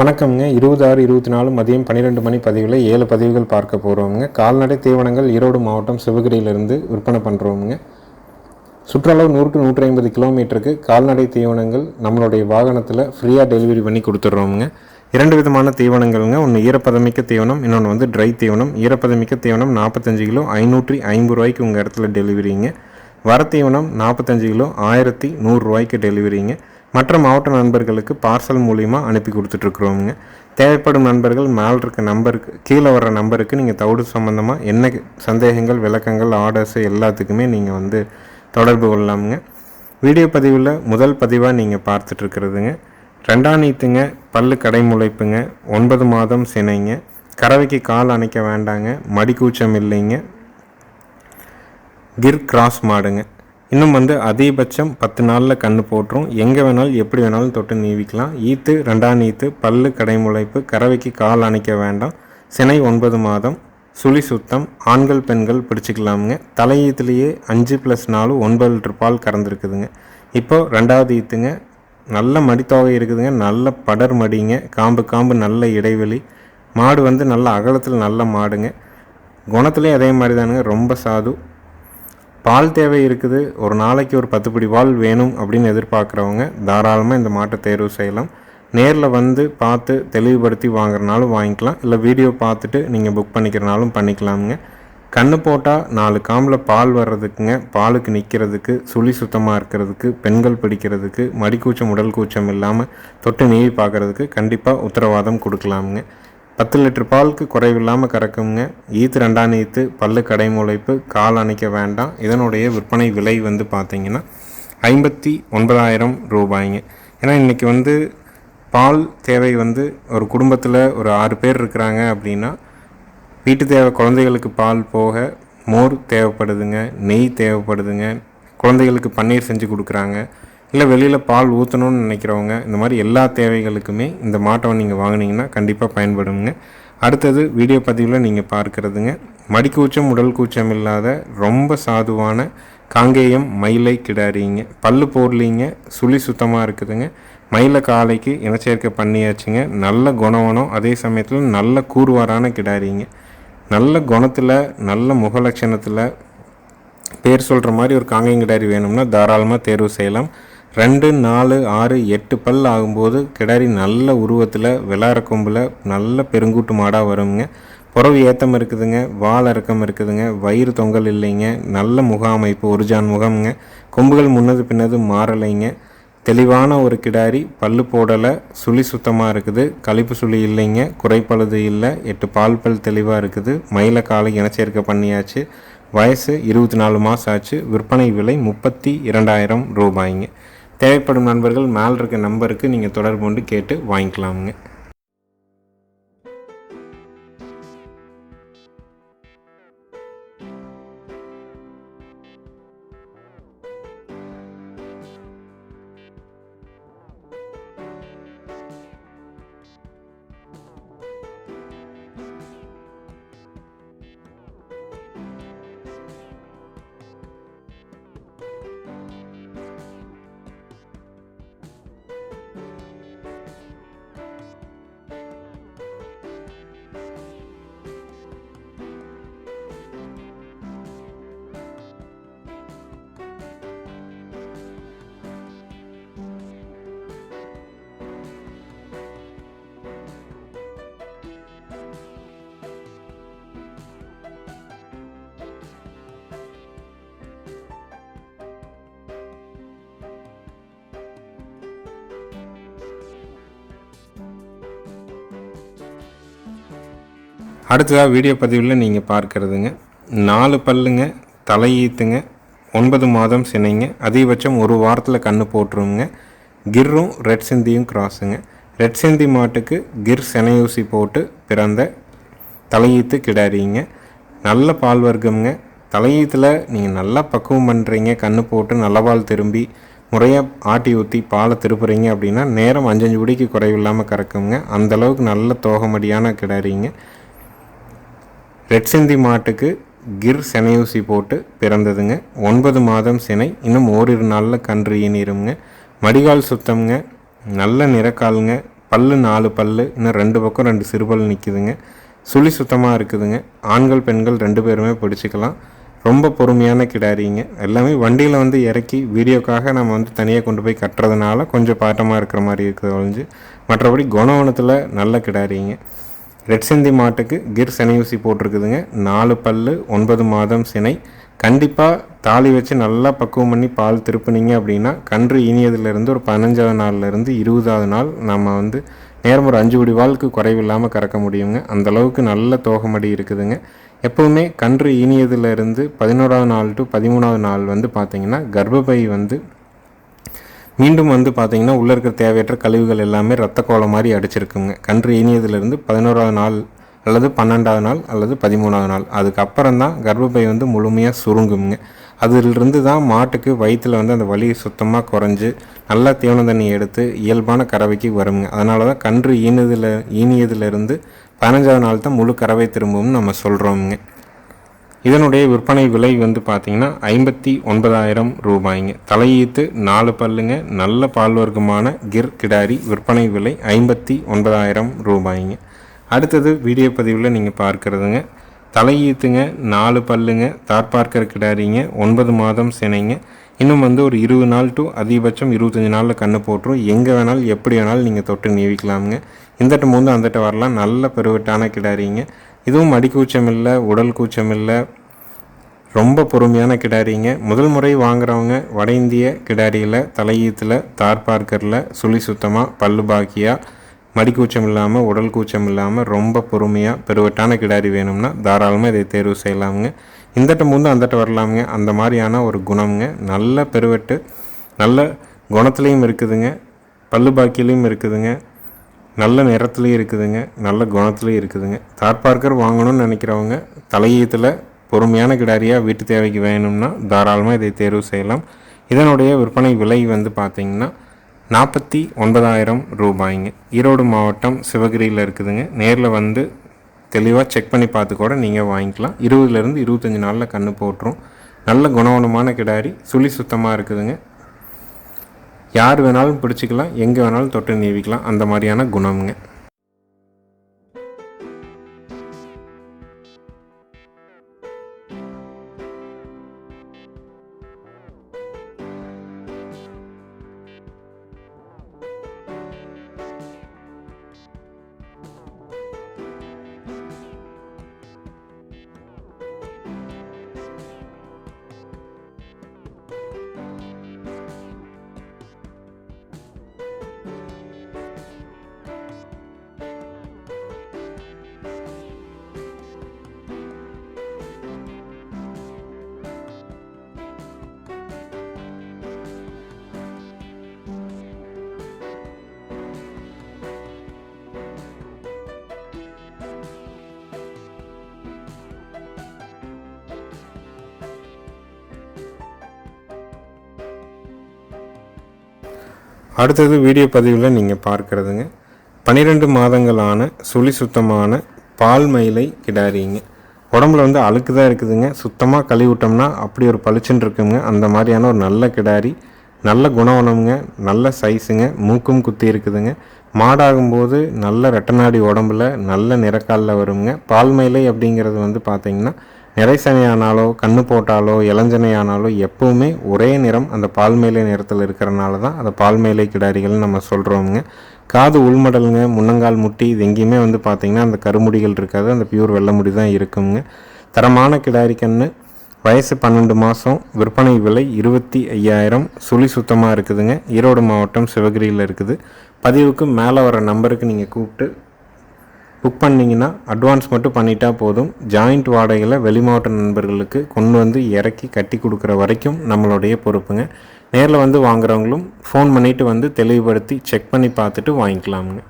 வணக்கம்ங்க. இருபது ஆறு இருபத்தி நாலு மதியம் பன்னிரெண்டு மணி பதிவில் ஏழு பதிவுகள் பார்க்க போகிறோமுங்க கால்நடை தீவனங்கள் ஈரோடு மாவட்டம் சிவகிரியிலிருந்து விற்பனை பண்ணுறோமுங்க சுற்றளவு நூறு டு நூற்றி ஐம்பது கிலோமீட்டருக்கு கால்நடை தீவனங்கள் நம்மளுடைய வாகனத்தில் ஃப்ரீயாக டெலிவரி பண்ணி கொடுத்துட்றோமுங்க. இரண்டு விதமான தீவனங்கள்ங்க. ஒன்று ஈரப்பதமிக்க தீவனம் இன்னொன்று வந்து ட்ரை தீவனம். ஈரப்பதமிக்க தீவனம் நாற்பத்தஞ்சு கிலோ ஐநூற்றி ஐம்பது ரூபாய்க்கு உங்கள் இடத்துல டெலிவரிங்க. வர தீவனம் நாற்பத்தஞ்சு கிலோ ஆயிரத்தி நூறுரூவாய்க்கு டெலிவரிங்க. மற்ற மாவட்ட நண்பர்களுக்கு பார்சல் மூலிமா அனுப்பி கொடுத்துட்ருக்குறோங்க தேவைப்படும் நண்பர்கள் மேல் இருக்க நம்பருக்கு கீழே வர்ற நம்பருக்கு நீங்கள் தவிடு சம்மந்தமாக என்ன சந்தேகங்கள் விளக்கங்கள் ஆர்டர்ஸு எல்லாத்துக்குமே நீங்கள் வந்து தொடர்பு கொள்ளலாமுங்க வீடியோ பதிவில் முதல் பதிவாக நீங்கள் பார்த்துட்ருக்கிறதுங்க. ரெண்டாம் நீத்துங்க பல்லு கடைமுளைப்புங்க ஒன்பது மாதம் சினைங்க. கறவைக்கு கால் அணைக்க வேண்டாங்க மடிக்கூச்சம் இல்லைங்க. கிர் கிராஸ் மாடுங்க. இன்னும் வந்து அதிகபட்சம் பத்து நாளில் கன்று போட்டுரும். எங்கே வேணாலும் எப்படி வேணாலும் தொட்டு நீவிக்கலாம். ஈத்து ரெண்டாம் ஈத்து பல்லு கடைமுளைப்பு கறவைக்கு கால் அணைக்க வேண்டாம். சினை ஒன்பது மாதம் சுழி சுத்தம் ஆண்கள் பெண்கள் பிடிச்சிக்கலாமுங்க. தலையீத்துலேயே அஞ்சு ப்ளஸ் நாலு ஒன்பது லிட்டர் பால் கறந்துருக்குதுங்க. இப்போது ரெண்டாவது ஈத்துங்க. நல்ல மடித்தொகை இருக்குதுங்க. நல்ல படர் மடிங்க. காம்பு காம்பு நல்ல இடைவெளி. மாடு வந்து நல்ல அகலத்தில் நல்ல மாடுங்க. குணத்துலேயும் அதே மாதிரி தானுங்க ரொம்ப சாது. பால் தேவை இருக்குது. ஒரு நாளைக்கு ஒரு பத்து பிடி பால் வேணும் அப்படின்னு எதிர்பார்க்குறவங்க தாராளமாக இந்த மாட்டை தேர்வு செய்யலாம். நேரில் வந்து பார்த்து தெளிவுபடுத்தி வாங்குறனாலும் வாங்கிக்கலாம். இல்லை வீடியோ பார்த்துட்டு நீங்கள் புக் பண்ணிக்கிறனாலும் பண்ணிக்கலாமுங்க. கண்ணு போட்டால் நாலு காம்பில் பால் வர்றதுக்குங்க. பாலுக்கு நிற்கிறதுக்கு சுழி சுத்தமாக இருக்கிறதுக்கு பெண்கள் பிடிக்கிறதுக்கு மடிக்கூச்சம் உடல் கூச்சம் இல்லாமல் தொட்டு நீவி பார்க்குறதுக்கு கண்டிப்பாக உத்தரவாதம் கொடுக்கலாமுங்க. பத்து லிட்டர் பாலுக்கு குறைவில்லாமல் கறக்குங்க. ஈத்து ரெண்டாம் ஈத்து பல்லு கடைமுளைப்பு கால் அணைக்க வேண்டாம். இதனுடைய விற்பனை விலை வந்து பார்த்தீங்கன்னா ஐம்பத்தி ஒன்பதாயிரம் ரூபாய்ங்க. ஏன்னா இன்றைக்கி வந்து பால் தேவை வந்து ஒரு குடும்பத்தில் ஒரு ஆறு பேர் இருக்கிறாங்க அப்படின்னா வீட்டு தேவை குழந்தைகளுக்கு பால் போக மோர் தேவைப்படுதுங்க நெய் தேவைப்படுதுங்க குழந்தைகளுக்கு பன்னீர் செஞ்சு கொடுக்குறாங்க. இல்லை வெளியில் பால் ஊற்றணும்னு நினைக்கிறவங்க இந்த மாதிரி எல்லா தேவைகளுக்குமே இந்த மாட்டை நீங்கள் வாங்குனீங்கன்னா கண்டிப்பாக பயன்படுங்க. அடுத்தது வீடியோ பதிவில் நீங்கள் பார்க்குறதுங்க. மடிக்கூச்சம் உடல் கூச்சம் இல்லாத ரொம்ப சாதுவான காங்கேயம் மயிலை கிடாரிங்க. பல்லு போடலிங்க சுழி சுத்தமாக இருக்குதுங்க. மயிலை காலைக்கு இனச்சேர்க்கை பண்ணியாச்சுங்க. நல்ல குணவனம் அதே சமயத்தில் நல்ல கூறுவாரான கிடாரிங்க. நல்ல குணத்தில் நல்ல முகலட்சணத்தில் பேர் சொல்கிற மாதிரி ஒரு காங்கேயம் கிடாரி வேணும்னா தாராளமாக தேர்வு செய்யலாம். ரெண்டு நாலு ஆறு எட்டு பல் ஆகும்போது கிடாரி நல்ல உருவத்தில் விளாட கொம்பில் நல்ல பெருங்கூட்டு மாடாக வருங்க. புறவு ஏத்தம் இருக்குதுங்க வால் இறக்கம் இருக்குதுங்க வயிறு தொங்கல் இல்லைங்க நல்ல முக அமைப்பு ஒரு ஜான் முகம்ங்க. கொம்புகள் முன்னது பின்னது மாறலைங்க. தெளிவான ஒரு கிடாரி பல்லு போடலை சுழி சுத்தமாக இருக்குது கழிப்பு சுழி இல்லைங்க குறைப்பழுது இல்லை எட்டு பால் பல் தெளிவாக இருக்குது மயில காலை இனச்சேர்க்கை பண்ணியாச்சு. வயசு இருபத்தி நாலு மாதம் ஆச்சு விற்பனை விலை முப்பத்தி இரண்டாயிரம் ரூபாய்ங்க. தேவைப்படும் நண்பர்கள் மேல் இருக்க நம்பருக்கு நீங்கள் தொடர்பு கொண்டு கேட்டு வாங்கிக்கலாமுங்க. அடுத்ததாக வீடியோ பதிவில் நீங்கள் பார்க்குறதுங்க. நாலு பல்லுங்க தலையீத்துங்க ஒன்பது மாதம் சினைங்க அதிகபட்சம் ஒரு வாரத்தில் கன்று போட்டுருங்க. கிர்ரும் ரெட் சிந்தியும் கிராஸுங்க. ரெட் சிந்தி மாட்டுக்கு கிர் செனையூசி போட்டு பிறந்த தலையீத்து கிடாரிங்க. நல்ல பால் வர்க்கம்ங்க. தலையீத்தில் நீங்கள் நல்லா பக்குவம் பண்ணுறீங்க கன்று போட்டு நல்ல பால் திரும்பி முறையாக ஆட்டி ஊற்றி பாலை திருப்புறீங்க அப்படின்னா நேரம் அஞ்சஞ்சு பிடிக்கு குறைவில்லாமல் கறக்குங்க. அந்தளவுக்கு நல்ல தோகமடியான கிடாரிங்க. ரெட் சிந்தி மாட்டுக்கு கிர் செனையூசி போட்டு பிறந்ததுங்க. ஒன்பது மாதம் சினை இன்னும் ஓரிரு நாளில் கன்று ஈனிருங்க மடிகால் சுத்தம்ங்க. நல்ல நிறக்காலுங்க. பல்லு நாலு பல்லு இன்னும் ரெண்டு பக்கம் ரெண்டு சிறுபல் நிற்குதுங்க சுழி சுத்தமாக இருக்குதுங்க. ஆண்கள் பெண்கள் ரெண்டு பேருமே பிடிச்சிக்கலாம். ரொம்ப பொறுமையான கிடாரிங்க. எல்லாமே வண்டியில் வந்து இறக்கி வீடியோக்காக நம்ம வந்து தனியாக கொண்டு போய் கட்டுறதுனால கொஞ்சம் பாட்டமாக இருக்கிற மாதிரி இருக்குது ஒழிஞ்சு. மற்றபடி குணவனத்தில் நல்ல கிடாரிங்க. ரெட் சிந்தி மாட்டுக்கு கிர் சனியூசி ஊசி போட்டிருக்குதுங்க. நாலு பல்லு ஒன்பது மாதம் சினை. கண்டிப்பாக தாலி வச்சு நல்லா பக்குவம் பண்ணி பால் திருப்பினீங்க அப்படின்னா கன்று இனியதுலேருந்து ஒரு பதினஞ்சாவது நாள்லேருந்து இருபதாவது நாள் நம்ம வந்து நேரம் ஒரு அஞ்சு குடி வாழ்க்கு குறைவில்லாமல் கறக்க முடியுங்க. அந்தளவுக்கு நல்ல தோகமடி இருக்குதுங்க. எப்போவுமே கன்று இனியதுலேருந்து பதினோராவது நாள் டு பதிமூணாவது நாள் வந்து பார்த்திங்கன்னா கர்ப்பப்பை வந்து மீண்டும் வந்து பார்த்திங்கன்னா உள்ளே இருக்கிற தேவையற்ற கழிவுகள் எல்லாமே ரத்த கோலம் மாதிரி அடிச்சிருக்குங்க. கன்று இனியதுலேருந்து பதினோராவது நாள் அல்லது பன்னெண்டாவது நாள் அல்லது பதிமூணாவது நாள். அதுக்கப்புறம் தான் கர்ப்பப்பை வந்து முழுமையாக சுருங்குங்க. அதிலிருந்து தான் மாட்டுக்கு வயிற்றில் வந்து அந்த வலி சுத்தமாக குறைஞ்சு நல்லா தீவன தண்ணி எடுத்து இயல்பான கறவைக்கு வருங்க. அதனால தான் கன்று ஈனதில் ஈனியதுலேருந்து பதினஞ்சாவது நாள் தான் முழு கறவை திரும்பும்னு நம்ம சொல்கிறோமுங்க இதனுடைய விற்பனை விலை வந்து பார்த்திங்கன்னா ஐம்பத்தி ஒன்பதாயிரம் ரூபாய்ங்க. தலையீத்து நாலு பல்லுங்க. நல்ல பால் வர்க்கமான கிர் கிடாரி விற்பனை விலை ஐம்பத்தி ஒன்பதாயிரம் ரூபாய்ங்க. அடுத்தது வீடியோ பதிவில் நீங்கள் பார்க்குறதுங்க. தலையீத்துங்க நாலு பல்லுங்க. தார்பார்க்கர் கிடாரிங்க ஒன்பது மாதம் சினைங்க. இன்னும் வந்து ஒரு இருபது நாள் டு அதிகபட்சம் இருபத்தஞ்சி நாளில் கண்ணு போட்டுரும். எங்கே வேணாலும் எப்படி வேணாலும் நீங்கள் தொட்டு நீவிக்கலாமுங்க. இந்தட்ட மூந்து அந்தட்ட வரலாம். நல்ல பெருவட்டான கிடாரிங்க. இதுவும் அடி கூச்சம் இல்லை உடல் கூச்சம் இல்லை. ரொம்ப பொறுமையான கிடாரிங்க. முதல் முறை வாங்குறவங்க வட இந்திய கிடாரியில் தலையீத்தில் தார் பார்க்கரில் சுழி சுத்தமாக பல்லு பாக்கியாக மடி கூச்சம் இல்லாமல் உடல் கூச்சம் இல்லாமல் ரொம்ப பொறுமையாக பெருவட்டான கிடாரி வேணும்னா தாராளமாக இதை தேர்வு செய்யலாமுங்க. இந்தட்ட முந்து அந்தட்ட வரலாமுங்க. அந்த மாதிரியான ஒரு குணம்ங்க. நல்ல பெருவெட்டு நல்ல குணத்துலேயும் இருக்குதுங்க. பல்லு பாக்கியிலையும் இருக்குதுங்க. நல்ல நிறத்துலேயும் இருக்குதுங்க. நல்ல குணத்துலேயும் இருக்குதுங்க. தார் பார்க்கர் வாங்கணும்னு நினைக்கிறவங்க தலையீத்தில் பொறுமையான கிடாரியாக வீட்டு தேவைக்கு வேணும்னா தாராளமாக இதை தேர்வு செய்யலாம். இதனுடைய விற்பனை விலை வந்து பார்த்திங்கன்னா நாற்பத்தி ஒன்பதாயிரம் ரூபாய்ங்க. ஈரோடு மாவட்டம் சிவகிரியில் இருக்குதுங்க. நேரில் வந்து தெளிவாக செக் பண்ணி பார்த்து கூட நீங்கள் வாங்கிக்கலாம். இருபதுலேருந்து இருபத்தஞ்சி நாளில் கன்று போட்டுரும். நல்ல குணவனமான கிடாரி சுழி சுத்தமாக இருக்குதுங்க. யார் வேணாலும் பிடிச்சிக்கலாம் எங்கே வேணாலும் தொட்டு நீவிக்கலாம். அந்த மாதிரியான குணம்ங்க. அடுத்தது வீடியோ பதிவில் நீங்கள் பார்க்குறதுங்க. பன்னிரெண்டு மாதங்களான சுழி சுத்தமான பால் மயிலை கிடாரிங்க. உடம்புல வந்து அழுக்கு தான் இருக்குதுங்க. சுத்தமாக கழுவி விட்டோம்னா அப்படி ஒரு பளிச்சுன்னு இருக்குங்க. அந்த மாதிரியான ஒரு நல்ல கிடாரி நல்ல குணவனமுங்க நல்ல சைஸுங்க மூக்கும் குத்தி இருக்குதுங்க. மாடாகும்போது நல்ல ரெட்டநாடி உடம்புல நல்ல நிறக்காலில் வருங்க. பால்மயிலை அப்படிங்கிறது வந்து பார்த்திங்கன்னா நிறைசனையானாலோ கண்ணு போட்டாலோ இளஞ்சனையானாலோ எப்போவுமே ஒரே நிறம் அந்த பால் மேலை நிறத்தில் இருக்கிறனால தான் அந்த பால் மேலை கிடாரிகள்னு நம்ம சொல்கிறோமுங்க காது உள்மடலுங்க முன்னங்கால் முட்டி இது எங்கேயுமே வந்து பார்த்திங்கன்னா அந்த கருமுடிகள் இருக்காது. அந்த பியூர் வெள்ளை முடி தான் இருக்குங்க. தரமான கிடாரி கண்ணு வயசு பன்னெண்டு மாதம் விற்பனை விலை இருபத்தி ஐயாயிரம் சுழி சுத்தமாக இருக்குதுங்க. ஈரோடு மாவட்டம் சிவகிரியில் இருக்குது. பதிவுக்கு மேலே வர நம்பருக்கு நீங்கள் கூப்பிட்டு புக் பண்ணிங்கன்னா அட்வான்ஸ் மட்டும் பண்ணிட்டா போதும். ஜாயிண்ட் வாடகையில் வெளிமாவட்ட நண்பர்களுக்கு கொண்டு வந்து இறக்கி கட்டி கொடுக்குற வரைக்கும் நம்மளுடைய பொறுப்புங்க. நேரில் வந்து வாங்குறவங்களும் ஃபோன் பண்ணிவிட்டு வந்து தெளிவுபடுத்தி செக் பண்ணி பார்த்துட்டு வாங்கிக்கலாமுங்க.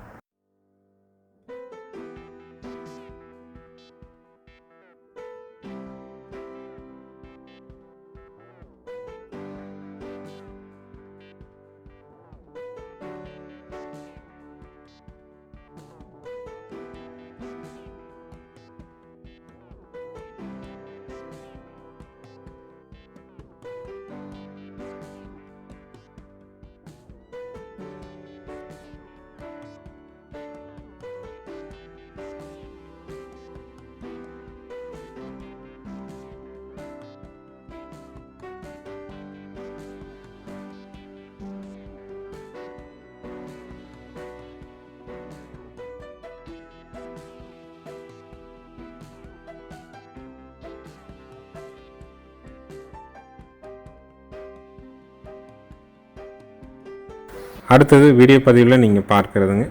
அடுத்தது வீடியோ பதிவில் நீங்கள் பார்க்குறதுங்க.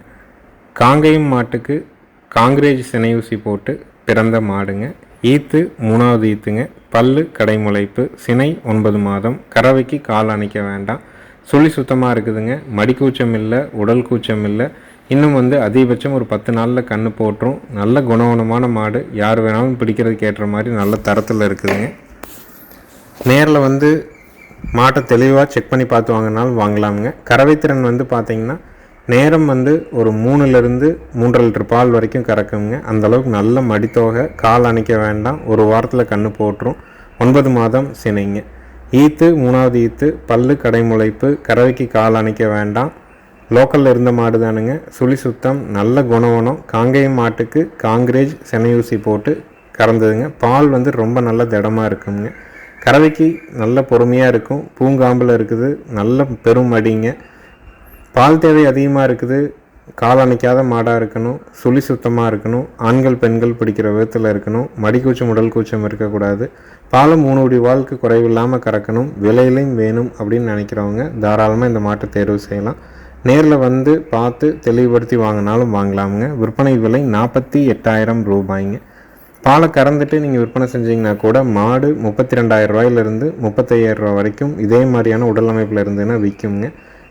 காங்கேயம் மாட்டுக்கு காங்கிரேஜ் சினையூசி போட்டு பிறந்த மாடுங்க. ஈத்து மூணாவது ஈத்துங்க. பல்லு கடைமுளைப்பு சினை ஒன்பது மாதம். கறவைக்கு கால் அணைக்க வேண்டாம். சுழி சுத்தமாக இருக்குதுங்க. மடிக்கூச்சம் இல்லை உடல் கூச்சம் இல்லை. இன்னும் வந்து அதிகபட்சம் ஒரு பத்து நாளில் கன்று போட்டுரும். நல்ல குணவனமான மாடு. யார் வேணாலும் பிடிக்கிறதுக்கு ஏற்ற மாதிரி நல்ல தரத்தில் இருக்குதுங்க. நேரில் வந்து மாட்டை தெளிவாக செக் பண்ணி பார்த்து வாங்கினாலும் வாங்கலாமுங்க. கறவைத்திறன் வந்து பார்த்திங்கன்னா நேரம் வந்து ஒரு மூணுலேருந்து மூன்றரை லிட்டர் பால் வரைக்கும் கறக்குங்க. அந்தளவுக்கு நல்ல மடித்தோகை கால் அணைக்க வேண்டாம். ஒரு வாரத்தில் கன்று போட்டுரும். ஒன்பது மாதம் சினைங்க. ஈத்து மூணாவது ஈத்து பல்லு கடைமுளைப்பு கறவைக்கு கால் அணைக்க வேண்டாம். லோக்கலில் இருந்த மாடு தானுங்க. சுழி சுத்தம் நல்ல குணவனம் காங்கேயம் மாட்டுக்கு காங்கிரேஜ் செனையூசி போட்டு கறந்ததுங்க. பால் வந்து ரொம்ப நல்ல திடமாக இருக்குங்க. கறவைக்கு நல்ல பொறுமையாக இருக்கும். பூங்காம்பில் இருக்குது. நல்ல பெரும் அடிங்க பால் தேவை அதிகமாக இருக்குது. கால் அணைக்காத மாடாக இருக்கணும். சுழி சுத்தமாக இருக்கணும். ஆண்கள் பெண்கள் பிடிக்கிற விதத்தில் இருக்கணும். மடிக்கூச்சம் உடல் கூச்சம் இருக்கக்கூடாது. பாலும் மூணு அடி வாழ்க்கை குறைவில்லாமல் கறக்கணும். விலையிலையும் வேணும் அப்படின்னு நினைக்கிறவங்க தாராளமாக இந்த மாட்டை தேர்வு செய்யலாம். நேரில் வந்து பார்த்து தெளிவுபடுத்தி வாங்கினாலும் வாங்கலாமுங்க. விற்பனை விலை நாற்பத்தி எட்டாயிரம் ரூபாய்ங்க. பாலை கறந்துட்டு நீங்கள் விற்பனை செஞ்சீங்கன்னா கூட மாடு முப்பத்தி ரெண்டாயிரம் ரூபாயிலிருந்து முப்பத்தையாயிரம் ரூபா வரைக்கும் இதே மாதிரியான உடல் அமைப்பில் இருந்துன்னா விற்குங்க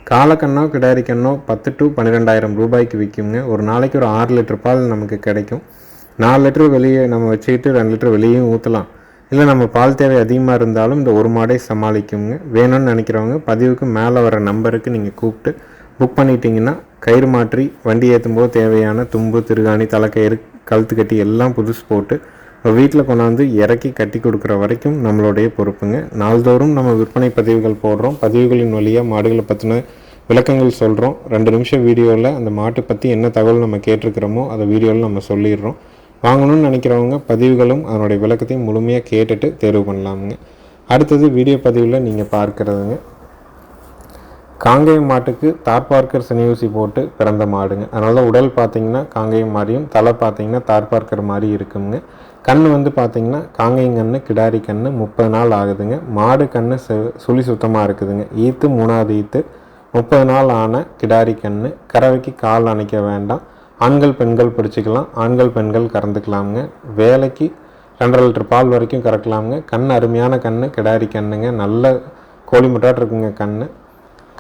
காலக்கண்ணோ கிடாரிக்கண்ணோ பத்து டு பன்னிரெண்டாயிரம் ரூபாய்க்கு விற்குங்க ஒரு நாளைக்கு ஒரு ஆறு லிட்டர் பால் நமக்கு கிடைக்கும். நாலு லிட்டர் வெளியே நம்ம வச்சுக்கிட்டு ரெண்டு லிட்டர் வெளியும் ஊற்றலாம் இல்லை நம்ம பால் தேவை அதிகமாக இருந்தாலும் இந்த ஒரு மாடை சமாளிக்குங்க. வேணும்னு நினைக்கிறவங்க பதிவுக்கு மேலே வர நம்பருக்கு நீங்கள் கூப்பிட்டு புக் பண்ணிட்டீங்கன்னா கயிறு மாற்றி வண்டி ஏற்றும் போது தேவையான தும்பு திருகாணி தலைக்கயிறு கழுத்து கட்டி எல்லாம் புதுசு போட்டு வீட்டில் கொண்டாந்து இறக்கி கட்டி கொடுக்குற வரைக்கும் நம்மளுடைய பொறுப்புங்க. நாள்தோறும் நம்ம விற்பனை பதிவுகள் போடுறோம். பதிவுகளின் வழியாக மாடுகளை பற்றின விளக்கங்கள் சொல்கிறோம் ரெண்டு நிமிஷம் வீடியோவில் அந்த மாட்டை பற்றி என்ன தகவல் நம்ம கேட்டிருக்கிறோமோ அதை வீடியோவில் நம்ம சொல்லிடுறோம். வாங்கணும்னு நினைக்கிறவங்க பதிவுகளும் அதனுடைய விளக்கத்தையும் முழுமையாக கேட்டுட்டு தேர்வு பண்ணலாமுங்க. அடுத்தது வீடியோ பதிவில் நீங்கள் பார்க்குறதுங்க. காங்கேயம் மாட்டுக்கு தார்பார்க்கர் சினியூசி போட்டு பிறந்த மாடுங்க. அதனால உடல் பார்த்திங்கன்னா காங்கேயம் மாதிரியும் தலை பார்த்திங்கன்னா தார்பார்க்கர் மாதிரி இருக்குங்க. கண் வந்து பார்த்திங்கன்னா காங்கேயம் கண் கிடாரி கண் முப்பது நாள் ஆகுதுங்க. மாடு கண் சுழி சுத்தமாக இருக்குதுங்க. ஈத்து மூணாவது ஈத்து முப்பது நாள் ஆன கிடாரி கண் கறவைக்கு கால் அணைக்க வேண்டாம். ஆண்கள் பெண்கள் பிடிச்சிக்கலாம். ஆண்கள் பெண்கள் கறந்துக்கலாமுங்க. வேலைக்கு ரெண்டரை லிட்டர் பால் வரைக்கும் கறக்கலாமுங்க. கண் அருமையான கண் கிடாரி கண்ணுங்க. நல்ல கோழி முட்டாட்டு இருக்குங்க கண்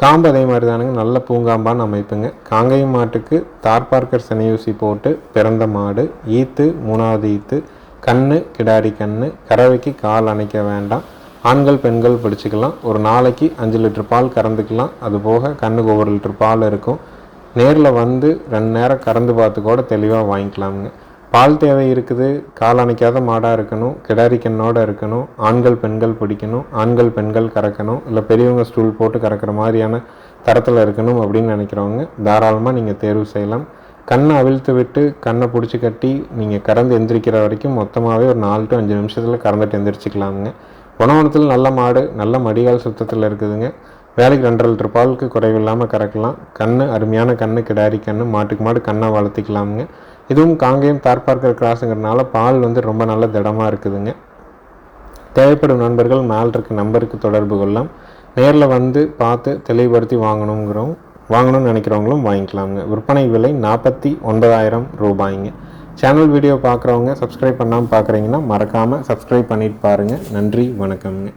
காம்பு அதே மாதிரி தானுங்க. நல்ல பூங்காம்பான்னு அமைப்புங்க. காங்கை மாட்டுக்கு தார்பார்க்கர் சனியூசி போட்டு பிறந்த மாடு ஈத்து மூணாவது ஈத்து கண்ணு கிடாரி கண்ணு கறவைக்கு கால் அணைக்க வேண்டாம். ஆண்கள் பெண்கள் பிடிச்சிக்கலாம். ஒரு நாளைக்கு அஞ்சு லிட்டர் பால் கறந்துக்கலாம். அது போக கண்ணுக்கு ஒவ்வொரு லிட்டர் பால் இருக்கும். நேரில் வந்து ரெண்டு நேரம் கறந்து பார்த்து கூட தெளிவாக வாங்கிக்கலாமுங்க. பால் தேவை இருக்குது கால் அணைக்காத மாடாக இருக்கணும் கிடாரிக்கண்ணோடு இருக்கணும் ஆண்கள் பெண்கள் பிடிக்கணும் ஆண்கள் பெண்கள் கறக்கணும் இல்லை பெரியவங்க ஸ்டூல் போட்டு கறக்கிற மாதிரியான தரத்தில் இருக்கணும் அப்படின்னு நினைக்கிறவங்க தாராளமாக நீங்கள் தேர்வு செய்யலாம். கண்ணை அவிழ்த்து விட்டு கண்ணை பிடிச்சி கட்டி நீங்கள் கறந்து எந்திரிக்கிற வரைக்கும் மொத்தமாகவே ஒரு நாலு டு அஞ்சு நிமிஷத்தில் கறந்துட்டு எந்திரிச்சிக்கலாமுங்க. உணவனத்தில் நல்ல மாடு நல்ல மடிகால் சுத்தத்தில் இருக்குதுங்க. வேலைக்கு ரெண்டரை லிட்டர் பாலுக்கு குறைவில்லாமல் கறக்கலாம். கண் அருமையான கண் கிடாரி கண் மாட்டுக்கு மாடு கண்ணை வளர்த்திக்கலாமுங்க. இதுவும் காங்கேயம் தார்பார்க்கர் கிராஸுங்கிறதுனால பால் வந்து ரொம்ப நல்ல திடமாக இருக்குதுங்க. தேவைப்படும் நண்பர்கள் மேல் இருக்க நம்பருக்கு தொடர்பு கொள்ளலாம். நேரில் வந்து பார்த்து தெளிவுபடுத்தி வாங்கணுங்கிறோம். வாங்கணும்னு நினைக்கிறவங்களும் வாங்கிக்கலாங்க விற்பனை விலை நாற்பத்தி ஒன்பதாயிரம் ரூபாய்ங்க. சேனல் வீடியோ பார்க்குறவங்க சப்ஸ்கிரைப் பண்ணாமல் பார்க்குறீங்கன்னா மறக்காமல் சப்ஸ்கிரைப் பண்ணிட்டு பாருங்கள் நன்றி வணக்கம்ங்க.